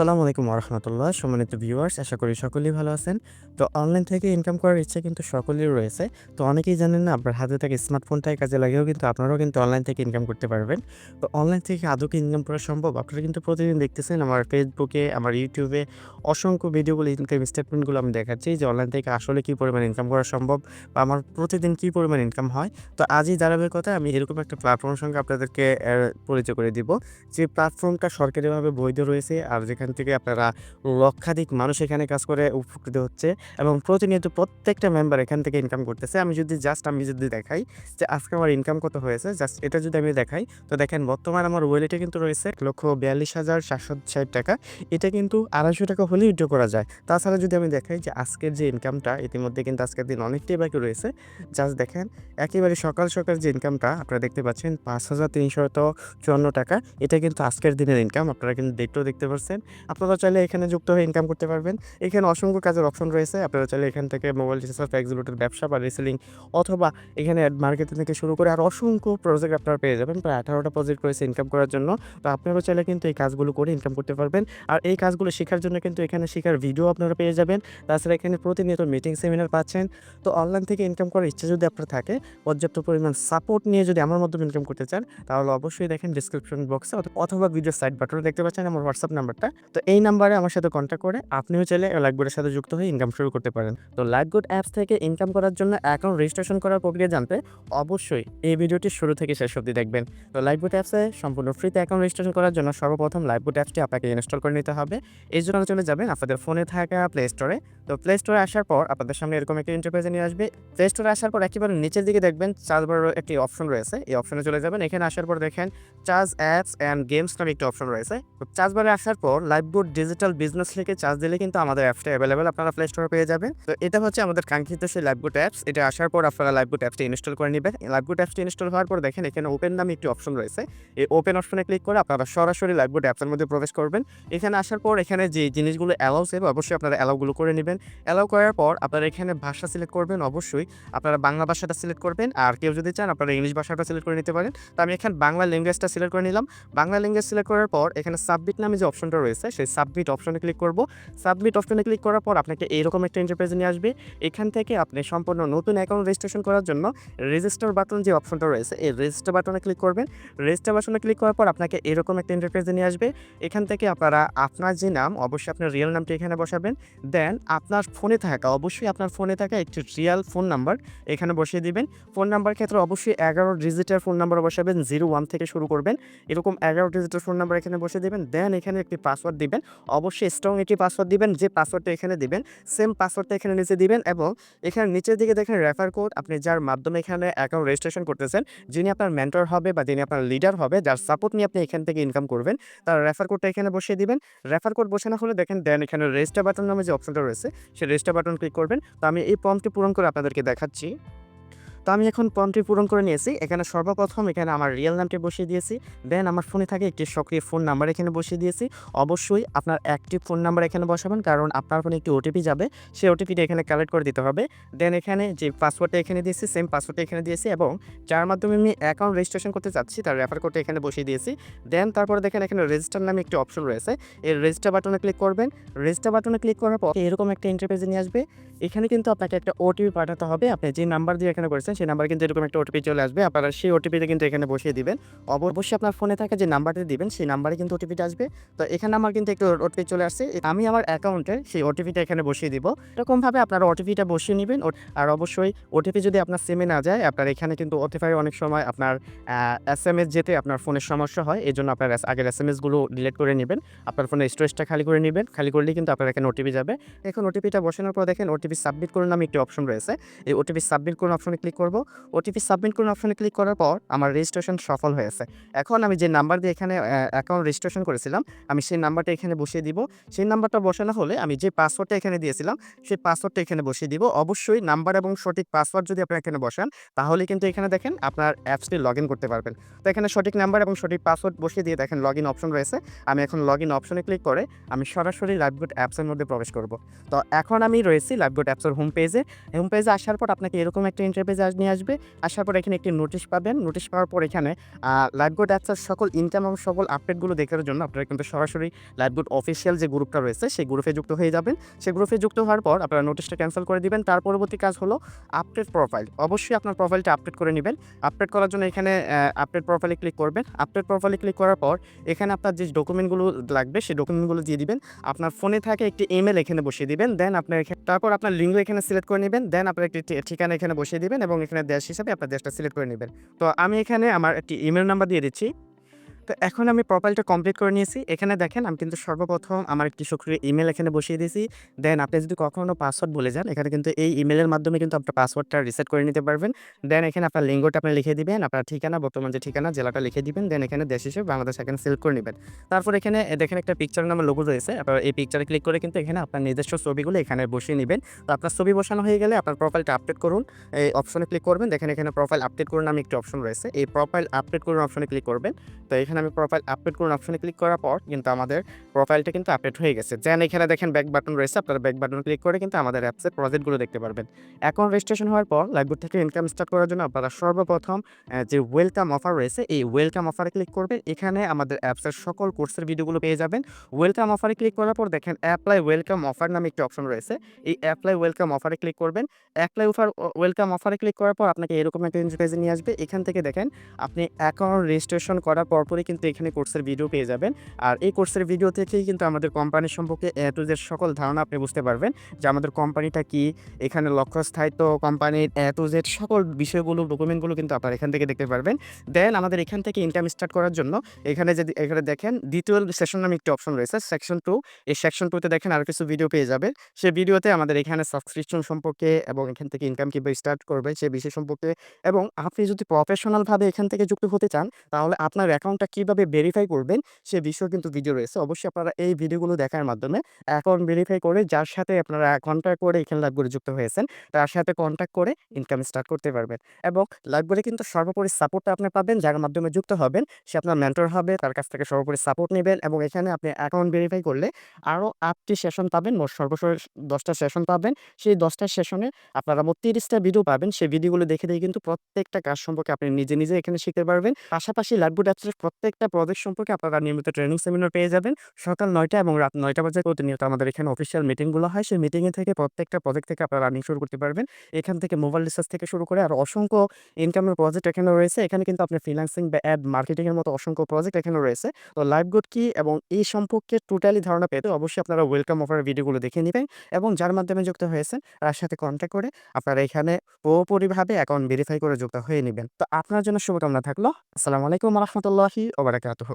আসসালামু আলাইকুম রহমতুল্লাহ সম্মানিত ভিউয়ার্স, আশা করি সকলেই ভালো আছেন। তো অনলাইন থেকে ইনকাম করার ইচ্ছা কিন্তু সকলেই রয়েছে। তো অনেকেই জানেন না, আপনার হাতে থাকে স্মার্টফোনটাই কাজে লাগিয়েও কিন্তু আপনারাও কিন্তু অনলাইন থেকে ইনকাম করতে পারবেন। তো অনলাইন থেকে আদৌ কি ইনকাম করা সম্ভব? আপনারা কিন্তু প্রতিদিন দেখতেছেন আমার ফেসবুকে আমার ইউটিউবে অসংখ্য ভিডিওগুলো ইনকাম স্টেটমেন্টগুলো আমি দেখাচ্ছি যে অনলাইন থেকে আসলে কী পরিমাণ ইনকাম করা সম্ভব বা আমার প্রতিদিন কী পরিমাণ ইনকাম হয়। তো আজই ধারাবাহিকতা আমি এরকম একটা প্ল্যাটফর্মের সঙ্গে আপনাদেরকে পরিচয় করে দিব। যে প্ল্যাটফর্মটা সরকারিভাবে বৈধ রয়েছে আর যেখান থেকে আপনারা লক্ষাধিক মানুষ এখানে কাজ করে উপকৃত হচ্ছে এবং প্রতিনিয়ত প্রত্যেকটা মেম্বার এখান থেকে ইনকাম করতেছে। আমি যদি জাস্ট আমি যদি দেখাই যে আজকে আমার ইনকাম কত হয়েছে জাস্ট এটা যদি আমি দেখাই, তো দেখেন বর্তমান আমার ওয়েলেটে কিন্তু রয়েছে এক লক্ষ বিয়াল্লিশ হাজার সাতশো ষাট টাকা। এটা কিন্তু আড়াইশো টাকা হলেই উইড্রো করা যায়। তাছাড়া যদি আমি দেখাই যে আজকের যে ইনকামটা ইতিমধ্যে কিন্তু আজকের দিন অনেকটাই বাকি রয়েছে। জাস্ট দেখেন একেবারে সকাল সকাল যে ইনকামটা আপনারা দেখতে পাচ্ছেন, পাঁচ হাজার তিনশত চুয়ান্ন টাকা। এটা কিন্তু আজকের দিনের ইনকাম আপনারা কিন্তু দেখতেও দেখতে পাচ্ছেন আপনারা চাইলে এখানে যুক্ত হয়ে ইনকাম করতে পারবেন। এখানে অসংখ্য কাজের অপশন রয়েছে। আপনারা চাইলে এখান থেকে মোবাইল রিচার্জ এক্সিবিটের ব্যবসা বা রিসেলিং অথবা এখানে মার্কেটিং থেকে শুরু করে আর অসংখ্য প্রজেক্ট আপনারা পেয়ে যাবেন। প্রায় আঠারোটা প্রজেক্ট রয়েছে ইনকাম করার জন্য। তো আপনারাও চাইলে কিন্তু এই কাজগুলো করে ইনকাম করতে পারবেন। আর এই কাজগুলো শেখার জন্য কিন্তু এখানে শেখার ভিডিও আপনারা পেয়ে যাবেন। তাছাড়া এখানে প্রতিনিয়ত মিটিং সেমিনার পাচ্ছেন। তো অনলাইন থেকে ইনকাম করার ইচ্ছা যদি আপনার থাকে, পর্যাপ্ত পরিমাণ সাপোর্ট নিয়ে যদি আমার মাধ্যমে ইনকাম করতে চান, তাহলে অবশ্যই দেখেন ডিসক্রিপশন বক্সে অথবা ভিডিও সাইড বাটনে দেখতে পাচ্ছেন আমার হোয়াটসঅ্যাপ নাম্বারটা তো এই নাম্বারে আমার সাথে কন্ট্যাক্ট করে আপনিও চাইলে লাইকগুডের সাথে যুক্ত হয়ে ইনকাম শুরু করতে পারেন। তো লাইকগুড অ্যাপস থেকে ইনকাম করার জন্য অ্যাকাউন্ট রেজিস্ট্রেশন করার প্রক্রিয়া জানতে অবশ্যই এই ভিডিওটি শুরু থেকে শেষ অবধি দেখবেন। তো লাইকগুড অ্যাপসে সম্পূর্ণ ফ্রিতে অ্যাকাউন্ট রেজিস্ট্রেশন করার জন্য সর্বপ্রথম লাইকগুড অ্যাপসটি আপনাকে ইনস্টল করে নিতে হবে। এই জন্য চলে যাবেন আপনাদের ফোনে থাকা প্লে স্টোরে তো প্লে স্টোরে আসার পর আপনাদের সামনে এরকম একটি ইন্টারফেসে নিয়ে আসবে। প্লে স্টোরে আসার পর একেবারে নিচের দিকে দেখবেন চার্জ বারের একটি অপশন রয়েছে। এই অপশনে চলে যাবেন। এখানে আসার পর দেখেন চার্জ অ্যাপস অ্যান্ড গেমস নামে একটি অপশন রয়েছে। তো চার্জ বারে আসার পর লাইভগুড ডিজিটাল বিজনেস লিখে চার্জ দিলে কিন্তু আমাদের অ্যাপটা অ্যাভেলেবেল আপনারা প্লে স্টোরে পেয়ে যাবেন। তো এটা হচ্ছে আমাদের কাঙ্ক্ষিত সেই লাইভগুড অ্যাপস এটা আসার পর আপনারা লাইভগুড অ্যাপসটি ইনস্টল করে নেবেন। লাইভগুড অ্যাপসটি ইনস্টল হওয়ার পর দেখেন, এখানে ওপেন নামে একটি অপশন রয়েছে। এই ওপেন অপশনে ক্লিক করে আপনারা সরাসরি লাইভগুড অ্যাপসের মধ্যে প্রবেশ করবেন। এখানে আসার পর এখানে যে জিনিসগুলো অ্যালাউ সেভ অবশ্যই আপনারা অ্যালাউগুলো করে নেবেন। অ্যালাউ করার পর আপনারা এখানে ভাষা সিলেক্ট করবেন, অবশ্যই আপনারা বাংলা ভাষাটা সিলেক্ট করবেন। আর কেউ যদি চান, আপনারা ইংলিশ ভাষাটা সিলেক্ট করে নিতে পারেন। তো আমি এখানে বাংলা ল্যাঙ্গুয়েজটা সিলেক্ট করে নিলাম। বাংলা ল্যাঙ্গুয়েজ সিলেক্ট করার পর এখানে সাবমিট নামে যে অপশনটা রয়েছে সেই সাবমিট অপশনে ক্লিক করব। সাবমিট অপশনে ক্লিক করার পর আপনাকে এইরকম একটা ইন্টারপ্রেজে নিয়ে আসবে। এখান থেকে আপনি সম্পূর্ণ নতুন অ্যাকাউন্ট রেজিস্ট্রেশন করার জন্য রেজিস্টার বাটন যে অপশনটা রয়েছে, এই রেজিস্টার বাটনে ক্লিক করবেন। রেজিস্টার বাটনে ক্লিক করার পর আপনাকে এরকম একটা ইন্টারপ্রেজে নিয়ে আসবে। এখান থেকে আপনারা আপনার যে নাম, অবশ্যই আপনার রিয়েল নামটি এখানে বসাবেন। দেন আপনার ফোনে থাকা, অবশ্যই আপনার ফোনে থাকা একটি রিয়েল ফোন নাম্বার এখানে বসিয়ে দিবেন। ফোন নাম্বার ক্ষেত্রে অবশ্যই এগারো ডিজিটের ফোন নাম্বার বসাবেন জিরো ওয়ান থেকে শুরু করবেন। এরকম এগারো ডিজিটের ফোন নাম্বার এখানে বসিয়ে দেবেন। দেন এখানে একটি পাসওয়ার্ড দিবেন। অবশ্যই স্ট্রং একটি পাসওয়ার্ড দিবেন, যে পাসওয়ার্ডটা এখানে দিবেন সেম পাসওয়ার্ডটা এখানে নিচে দিবেন এবং এখানে নিচের দিকে দেখেন রেফার কোড আপনি যার মাধ্যমে এখানে অ্যাকাউন্ট রেজিস্ট্রেশন করতেছেন, যিনি আপনার মেন্টর হবে বা যিনি আপনার লিডার হবে, যার সাপোর্ট নিয়ে আপনি এখান থেকে ইনকাম করবেন, তার রেফার কোডটা এখানে বসিয়ে দিবেন। রেফার কোড বসানো হলে দেখেন দেন এখানে রেজিস্টার বাটন নামে যে অপশনটা রয়েছে, সেই রেজিস্টার বাটন ক্লিক করবেন। তো আমি এই ফর্মটি পূরণ করে আপনাদেরকে দেখাচ্ছি। আমি এখন ফর্মটি পূরণ করে নিয়েছি। এখানে সর্বপ্রথম এখানে আমার রিয়েল নামটি বসিয়ে দিয়েছি। দেন আমার ফোনে থাকে একটি সক্রিয় ফোন নাম্বার এখানে বসিয়ে দিয়েছি। অবশ্যই আপনার অ্যাক্টিভ ফোন নাম্বার এখানে বসাবেন, কারণ আপনার ফোনে একটি ওটিপি যাবে। সেই ওটিপিটা এখানে কালেক্ট করে দিতে হবে। দেন এখানে যে পাসওয়ার্ডটা এখানে দিয়েছি সেম পাসওয়ার্ডটা এখানে দিয়েছি এবং যার মাধ্যমে আমি অ্যাকাউন্ট রেজিস্ট্রেশন করতে চাচ্ছি, তার রেফার কোডটা এখানে বসিয়ে দিয়েছি। দেন তারপরে দেখেন এখানে রেজিস্টার নামে একটি অপশন রয়েছে। এই রেজিস্টার বাটনে ক্লিক করবেন। রেজিস্টার বাটনে ক্লিক করার পর এরকম একটা ইন্টারফেসে নিয়ে আসবে। এখানে কিন্তু আপনাকে একটা ওটিপি পাঠাতে হবে আপনি যে নাম্বার দিয়ে এখানে করেছেন সেই নাম্বার কিন্তু এরকম একটা ওটিপি চলে আসবে আপনারা সেই ওটিপিটা কিন্তু এখানে বসিয়ে দিবেন অবশ্যই আপনার ফোনে থাকা যে নাম্বারটা দিবেন সেই নাম্বারে কিন্তু ওটিপিটা আসবে তো এখানে আমার কিন্তু একটু ওটিপি চলে আসছে আমি আমার অ্যাকাউন্টে সেই ওটিপিটা এখানে বসিয়ে দিব এরকমভাবে আপনারা ওটিপিটা বসিয়ে নেবেন আর অবশ্যই ওটিপি যদি আপনার সিমে না যায় আপনার এখানে কিন্তু ওটিপি অনেক সময় আপনার এস এম এস যেতে আপনার ফোনের সমস্যা হয় এই জন্য আপনার আগের এস এম এসগুলো ডিলিট করে নেবেন আপনার ফোনের স্টোরেজটা খালি করে নেবেন খালি করলেই কিন্তু আপনার এখানে ওটিপি যাবে এখন ওটিপিটা বসানোর পর দেখেন ওটিপি সাবমিট করুন নামে একটি অপশন রয়েছে। এই ওটিপি সাবমিট করুন অপশনে ক্লিক করব। ওটিপি সাবমিট করুন অপশনে ক্লিক করার পর আমার রেজিস্ট্রেশন সফল হয়েছে। এখন আমি যে নাম্বার দিয়ে এখানে অ্যাকাউন্ট রেজিস্ট্রেশন করেছিলাম, আমি সেই নাম্বারটা এখানে বসিয়ে দিব। সেই নাম্বারটা বসানো হলে আমি যে পাসওয়ার্ডটা এখানে দিয়েছিলাম, সেই পাসওয়ার্ডটা এখানে বসিয়ে দিব। অবশ্যই নাম্বার এবং সঠিক পাসওয়ার্ড যদি আপনি এখানে বসান, তাহলে কিন্তু এখানে দেখেন আপনার অ্যাপসটি লগ করতে পারবেন। তো এখানে সঠিক নাম্বার এবং সঠিক পাসওয়ার্ড বসিয়ে দিয়ে দেখেন লগ অপশন রয়েছে। আমি এখন লগ অপশনে ক্লিক করে আমি সরাসরি লাইভগুড অ্যাপসের মধ্যে প্রবেশ করব। তো এখন আমি রয়েছি লাইভগুড অ্যাপসের হোম পেজে হোম পেজে আসার পর আপনাকে এরকম একটা ইন্টারপেজে নিয়ে আসবে। আসার পর এখানে একটি নোটিশ পাবেন। নোটিশ পাওয়ার পর এখানে লাইভগুড অ্যাপসের সকল ইনকাম এবং সকল আপডেটগুলো দেখার জন্য আপনারা কিন্তু সরাসরি লাইভগুড অফিসিয়াল যে গ্রুপটা রয়েছে, সেই গ্রুপে যুক্ত হয়ে যাবেন। সেই গ্রুপে যুক্ত হওয়ার পর আপনারা নোটিশটা ক্যান্সেল করে দিবেন। তার পরবর্তী কাজ হলো আপডেট প্রোফাইল অবশ্যই আপনার প্রোফাইলটা আপডেট করে নেবেন। আপডেট করার জন্য এখানে আপডেট প্রোফাইলে ক্লিক করবেন। আপডেট প্রোফাইলে ক্লিক করার পর এখানে আপনার যে ডকুমেন্টগুলো লাগবে, সেই ডকুমেন্টগুলো দিয়ে দিবেন। আপনার ফোনে থাকে একটি ইমেল এখানে বসিয়ে দিবেন। দেন আপনার তারপর আপনার লিঙ্গ এখানে সিলেক্ট করে নেবেন দেন আপনার একটি ঠিকানা এখানে বসিয়ে দেবেন এবং এখানে দেশ হিসাবে আপনার দেশটা সিলেক্ট করে নেবেন। তো আমি এখানে আমার একটি ইমেল নাম্বার দিয়ে দিচ্ছি। তো এখন আমি প্রোফাইলটা কমপ্লিট করে নিয়েছি। এখানে দেখেন, আমি কিন্তু সর্বপ্রথম আমার একটি সক্রিয় ইমেল এখানে বসিয়ে দিয়েছি। দেন আপনি যদি কখনো পাসওয়ার্ড বলে যান, এখানে কিন্তু এই ইমেলের মাধ্যমে কিন্তু আপনার পাসওয়ার্ডটা রিসেট করে নিতে পারবেন। দেন এখানে আপনার লিঙ্গটা আপনি লিখে দিবেন, আপনার ঠিকানা, বর্তমান যে ঠিকানা, জেলাটা লিখে দিবেন। দেন এখানে দেশ হিসেবে বাংলাদেশ এখানে সিলেক্ট করে নেবেন। তারপর এখানে দেখেন একটা পিকচার নামে লোগো রয়েছে। আপনার এই পিকচারে ক্লিক করে কিন্তু এখানে আপনার নিজস্ব ছবিগুলো এখানে বসিয়ে নেবেন। তো আপনার ছবি বসানো হয়ে গেলে আপনার প্রোফাইলটা আপডেট করুন। এই অপশনে ক্লিক করবেন। দেখেন এখানে প্রোফাইল আপডেট করুন নামে একটি অপশন রয়েছে। এই প্রোফাইল আপডেট করুন অপশনে ক্লিক করবেন। তো এখানে আমি প্রোফাইল আপডেট করুন অপশনে ক্লিক করার পর কিন্তু আমাদের প্রোফাইলটা কিন্তু আপডেট হয়ে গেছে। যেন এখানে দেখেন ব্যাক বাটন রয়েছে, আপনারা ব্যাক বাটন ক্লিক করে কিন্তু আমাদের অ্যাপসের প্রজেক্টগুলো দেখতে পারবেন। এখন রেজিস্ট্রেশন হওয়ার পর লাইভবোর্ড থেকে ইনকাম স্টার্ট করার জন্য আপনারা সর্বপ্রথম যে ওয়েলকাম অফার রয়েছে, এই ওয়েলকাম অফারে ক্লিক করবেন। এখানে আমাদের অ্যাপসের সকল কোর্সের ভিডিওগুলো পেয়ে যাবেন। ওয়েলকাম অফারে ক্লিক করার পর দেখেন অ্যাপ্লাই ওয়েলকাম অফার নামে একটি অপশন রয়েছে। এই অ্যাপ্লাই ওয়েলকাম অফারে ক্লিক করবেন। অ্যাপ্লাই অফার ওয়েলকাম অফারে ক্লিক করার পর আপনাকে এরকম একটা ইন্টারফেসে নিয়ে আসবে। এখান থেকে দেখেন, আপনি অ্যাকাউন্ট রেজিস্ট্রেশন করার পরপরই কিন্তু এখানে কোর্সের ভিডিও পেয়ে যাবেন। আর এই কোর্সের ভিডিও থেকেই কিন্তু আমাদের কোম্পানি সম্পর্কে এ টু জেড সকল ধারণা আপনি বুঝতে পারবেন যে আমাদের কোম্পানিটা কি, এখানে লক্ষ্য স্থায়িত্ব কোম্পানির এ টু জেড সকল বিষয়গুলো ডকুমেন্টগুলো কিন্তু আপনারা এখান থেকে দেখতে পারবেন। দেন আমাদের এখান থেকে ইনকাম স্টার্ট করার জন্য এখানে যদি, এখানে দেখেন দ্বিতীয় সেশন নামে একটি অপশন রয়েছে সেকশন টু এই সেকশন টুতে দেখেন আরও কিছু ভিডিও পেয়ে যাবেন। সেই ভিডিওতে আমাদের এখানে সাবস্ক্রিপশন সম্পর্কে এবং এখান থেকে ইনকাম কীভাবে স্টার্ট করবে সে বিষয় সম্পর্কে এবং আপনি যদি প্রফেশনালভাবে এখান থেকে যুক্ত হতে চান, তাহলে আপনার অ্যাকাউন্টটা কীভাবে ভেরিফাই করবেন, সে বিষয়ে কিন্তু ভিডিও রয়েছে। অবশ্যই আপনারা এই ভিডিওগুলো দেখার মাধ্যমে অ্যাকাউন্ট ভেরিফাই করে যার সাথে আপনারা কন্ট্যাক্ট করে এখানে লাইভ যুক্ত হয়েছেন, তার সাথে কন্ট্যাক্ট করে ইনকাম স্টার্ট করতে পারবেন। এবং লাইভ কিন্তু সর্বোপরি সাপোর্টটা আপনি পাবেন, যার মাধ্যমে যুক্ত হবেন, সে আপনার মেন্টর হবে, তার কাছ থেকে সর্বোপরি সাপোর্ট নেবেন এবং এখানে আপনি অ্যাকাউন্ট ভেরিফাই করলে আরও আটটি সেশন পাবেন, মোট সর্বশেষ দশটা সেশন পাবেন। সেই দশটা সেশনে আপনারা মোট তিরিশটা ভিডিও পাবেন। সেই ভিডিওগুলো দেখে দেখে কিন্তু প্রত্যেকটা কাজ সম্পর্কে আপনি নিজে নিজে এখানে শিখতে পারবেন। পাশাপাশি লাইভবোর্ড অ্যাপসের প্রত্যেকটা প্রজেক্ট সম্পর্কে আপনারা নিয়মিত ট্রেনিং সেমিনার পেয়ে যাবেন। সকাল নয়টা এবং রাত নয়টা বাজে প্রতিনিয়ত আমাদের এখানে অফিসিয়াল মিটিংগুলো হয়। সেই মিটিংয়ে থেকে প্রত্যেকটা প্রজেক্ট থেকে আপনারা রানিং শুরু করতে পারবেন। এখান থেকে মোবাইল রিসার্চ থেকে শুরু করে আর অসংখ্য ইনকামের প্রজেক্ট এখানে রয়েছে। এখানে কিন্তু আপনি ফ্রিল্যান্সিং বা অ্যাড মার্কেটিংয়ের মতো অসংখ্য প্রজেক্ট এখানে রয়েছে। তো লাইভ গুড কি এবং এই সম্পর্কে টোটালি ধারণা পেতে অবশ্যই আপনারা ওয়েলকাম অফারের ভিডিওগুলো দেখে নেবেন এবং যার মাধ্যমে যুক্ত হয়েছেন তার সাথে কন্ট্যাক্ট করে আপনারা এখানে পুরোপুরিভাবে অ্যাকাউন্ট ভেরিফাই করে যুক্ত হয়ে নেবেন। তো আপনার জন্য শুভকামনা থাকল। আসসালামু আলাইকুম রহমতুল্লাহি ওবরাকাতুহ